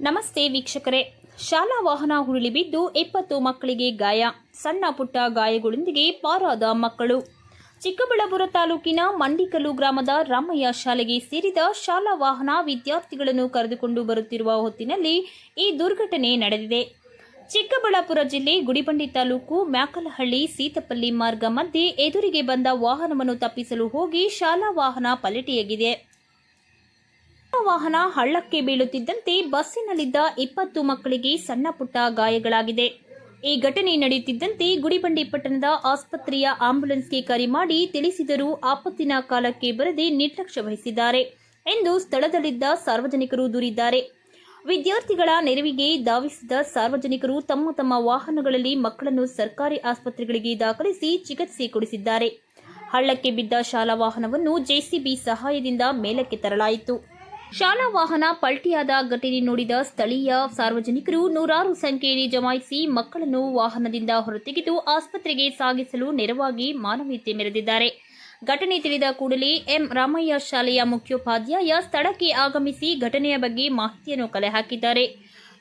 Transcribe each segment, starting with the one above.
ನಮಸ್ತೆ ವೀಕ್ಷಕರೇ. ಶಾಲಾ ವಾಹನ ಉರುಳಿ ಬಿದ್ದು ಮಕ್ಕಳಿಗೆ ಗಾಯ. ಸಣ್ಣ ಪುಟ್ಟ ಗಾಯಗಳೊಂದಿಗೆ ಪಾರಾದ ಮಕ್ಕಳು. ಚಿಕ್ಕಬಳ್ಳಾಪುರ ತಾಲೂಕಿನ ಮಂಡಿಕಲ್ಲು ಗ್ರಾಮದ ರಾಮಯ್ಯ ಶಾಲೆಗೆ ಸೇರಿದ ಶಾಲಾ ವಾಹನ ವಿದ್ಯಾರ್ಥಿಗಳನ್ನು ಕರೆದುಕೊಂಡು ಬರುತ್ತಿರುವ ಹೊತ್ತಿನಲ್ಲಿ ಈ ದುರ್ಘಟನೆ ನಡೆದಿದೆ. ಚಿಕ್ಕಬಳ್ಳಾಪುರ ಜಿಲ್ಲೆ ಗುಡಿಬಂಡಿ ತಾಲೂಕು ಮ್ಯಾಕಲಹಳ್ಳಿ ಸೀತಪಲ್ಲಿ ಮಾರ್ಗ ಮಧ್ಯೆ ಎದುರಿಗೆ ಬಂದ ವಾಹನವನ್ನು ತಪ್ಪಿಸಲು ಹೋಗಿ ಶಾಲಾ ವಾಹನ ಪಲಟಿಯಾಗಿದೆ ವಾಹನ ಹಳ್ಳಕ್ಕೆ ಬೀಳುತ್ತಿದ್ದಂತೆ ಬಸ್ಸಿನಲ್ಲಿದ್ದ ಇಪ್ಪತ್ತು ಮಕ್ಕಳಿಗೆ ಸಣ್ಣ ಪುಟ್ಟ ಗಾಯಗಳಾಗಿದೆ. ಈ ಘಟನೆ ನಡೆಯುತ್ತಿದ್ದಂತೆ ಗುಡಿಬಂಡಿ ಪಟ್ಟಣದ ಆಸ್ಪತ್ರೆಯ ಆಂಬ್ಯುಲೆನ್ಸ್ಗೆ ಕರೆ ಮಾಡಿ ತಿಳಿಸಿದರೂ ಆಪತ್ತಿನ ಕಾಲಕ್ಕೆ ಬರದೆ ನಿರ್ಲಕ್ಷ್ಯ ವಹಿಸಿದ್ದಾರೆ ಎಂದು ಸ್ಥಳದಲ್ಲಿದ್ದ ಸಾರ್ವಜನಿಕರು ದೂರಿದ್ದಾರೆ. ವಿದ್ಯಾರ್ಥಿಗಳ ನೆರವಿಗೆ ಧಾವಿಸಿದ ಸಾರ್ವಜನಿಕರು ತಮ್ಮ ತಮ್ಮ ವಾಹನಗಳಲ್ಲಿ ಮಕ್ಕಳನ್ನು ಸರ್ಕಾರಿ ಆಸ್ಪತ್ರೆಗಳಿಗೆ ದಾಖಲಿಸಿ ಚಿಕಿತ್ಸೆ ಕೊಡಿಸಿದ್ದಾರೆ. ಹಳ್ಳಕ್ಕೆ ಬಿದ್ದ ಶಾಲಾ ವಾಹನವನ್ನು ಜೆಸಿಬಿ ಸಹಾಯದಿಂದ ಮೇಲಕ್ಕೆ ತರಲಾಯಿತು. ಶಾಲಾ ವಾಹನ ಪಲ್ಟಿಯಾದ ಘಟನೆ ನೋಡಿದ ಸ್ಥಳೀಯ ಸಾರ್ವಜನಿಕರು ನೂರಾರು ಸಂಖ್ಯೆಯಲ್ಲಿ ಜಮಾಯಿಸಿ ಮಕ್ಕಳನ್ನು ವಾಹನದಿಂದ ಹೊರತೆಗೆದು ಆಸ್ಪತ್ರೆಗೆ ಸಾಗಿಸಲು ನೆರವಾಗಿ ಮಾನವೀಯತೆ ಮೆರೆದಿದ್ದಾರೆ. ಘಟನೆ ತಿಳಿದ ಕೂಡಲೇ ಎಂ ರಾಮಯ್ಯ ಶಾಲೆಯ ಮುಖ್ಯೋಪಾಧ್ಯಾಯ ಸ್ಥಳಕ್ಕೆ ಆಗಮಿಸಿ ಘಟನೆಯ ಬಗ್ಗೆ ಮಾಹಿತಿಯನ್ನು ಕಲೆ ಹಾಕಿದ್ದಾರೆ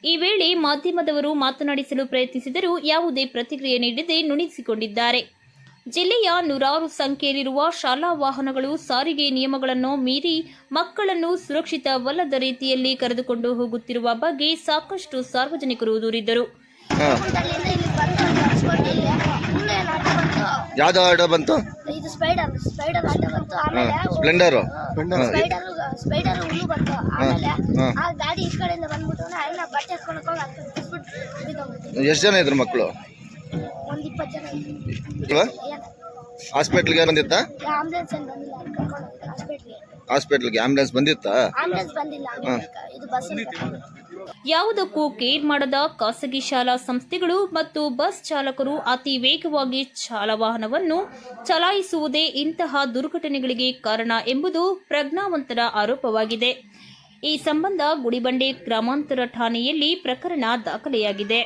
ಈ ವೇಳೆ ಮಾಧ್ಯಮದವರು ಮಾತನಾಡಿಸಲು ಪ್ರಯತ್ನಿಸಿದರೂ ಯಾವುದೇ ಪ್ರತಿಕ್ರಿಯೆ ನೀಡದೆ ನುಣಿಸಿಕೊಂಡಿದ್ದಾರೆ ಜಿಲ್ಲೆಯ ನೂರಾರು ಸಂಖ್ಯೆಯಲ್ಲಿರುವ ಶಾಲಾ ವಾಹನಗಳು ಸಾರಿಗೆ ನಿಯಮಗಳನ್ನು ಮೀರಿ ಮಕ್ಕಳನ್ನು ಸುರಕ್ಷಿತವಲ್ಲದ ರೀತಿಯಲ್ಲಿ ಕರೆದುಕೊಂಡು ಹೋಗುತ್ತಿರುವ ಬಗ್ಗೆ ಸಾಕಷ್ಟು ಸಾರ್ವಜನಿಕರು ದೂರಿದ್ದರು. ಹಾಂ. ಅಲ್ಲಿಂದ ಇಲ್ಲಿ ಬಂದು ನಡ್ಸ್ಕೊಂಡು ಇಲ್ಲಿ ಮುಂದೆ ಆಟ ಬಂತು ಯಾವ್ದು ಆಟೋ ಬಂತು? ಇದು ಸ್ಪೈಡರ್ ಸ್ಪೈಡರ್ ಆಟ ಬಂತು. ಆಮೇಲೆ ಹಾಂ ಸ್ಪ್ಲೆಂಡರು ಸ್ಪೈಡರ್ ಸ್ಪೈಡರ್ ಹುಲ್ಲು ಬಂತು. ಆಮೇಲೆ ಆ ಗಾಡಿ ಈ ಕಡೆಯಿಂದ ಬಂದ್ಬಿಟ್ಟು ಎಲ್ಲ ಬಟ್ಟೆ ಎತ್ಕೊಂಡು ಹೋಗಿ ಅದು ಬಿಟ್ಬಿಟ್ಟು ಬಿದ್ದೋಗ್ಬಿಟ್ಟು ಎಷ್ಟು ಜನ ಇದ್ರು ಮಕ್ಕಳು? ಒಂದು ಇಪ್ಪತ್ತು ಜನ ಇದ್ರು. ಇಲ್ವಾ? ಏನು ಹಾಸ್ಪಿಟ್ಲ್ಗೆ ಬಂದಿತ್ತಾ? ಆಂಬುಲೆನ್ಸ್ ಏನು ಬಂದಿಲ್ಲ ಅಲ್ಲಿ ಕರ್ಕೊಂಡು ಹೋಗಿದ್ರು ಹಾಸ್ಪಿಟ್ಲಿಗೆ. ಹಾಸ್ಪಿಟ್ಲ್ಗೆ ಆಂಬ್ಯುಲೆನ್ಸ್ ಬಂದಿತ್ತಾ? ಆಂಬುಲೆನ್ಸ್ ಬಂದಿಲ್ಲ ಆಮೇಲೆ ಇದು ಬಸ್ ಯಾವುದಕ್ಕೂ ಕೇರ್ ಮಾಡದ ಖಾಸಗಿ ಶಾಲಾ ಸಂಸ್ಥೆಗಳು ಮತ್ತು ಬಸ್ ಚಾಲಕರು ಅತಿ ವೇಗವಾಗಿ ಚಾಲವಾಹನವನ್ನು ಚಲಾಯಿಸುವುದೇ ಇಂತಹ ದುರ್ಘಟನೆಗಳಿಗೆ ಕಾರಣ ಎಂಬುದು ಪ್ರಜ್ಞಾವಂತರ ಆರೋಪವಾಗಿದೆ. ಈ ಸಂಬಂಧ ಗುಡಿಬಂಡೆ ಗ್ರಾಮಾಂತರ ಠಾಣೆಯಲ್ಲಿ ಪ್ರಕರಣ ದಾಖಲೆಯಾಗಿದೆ.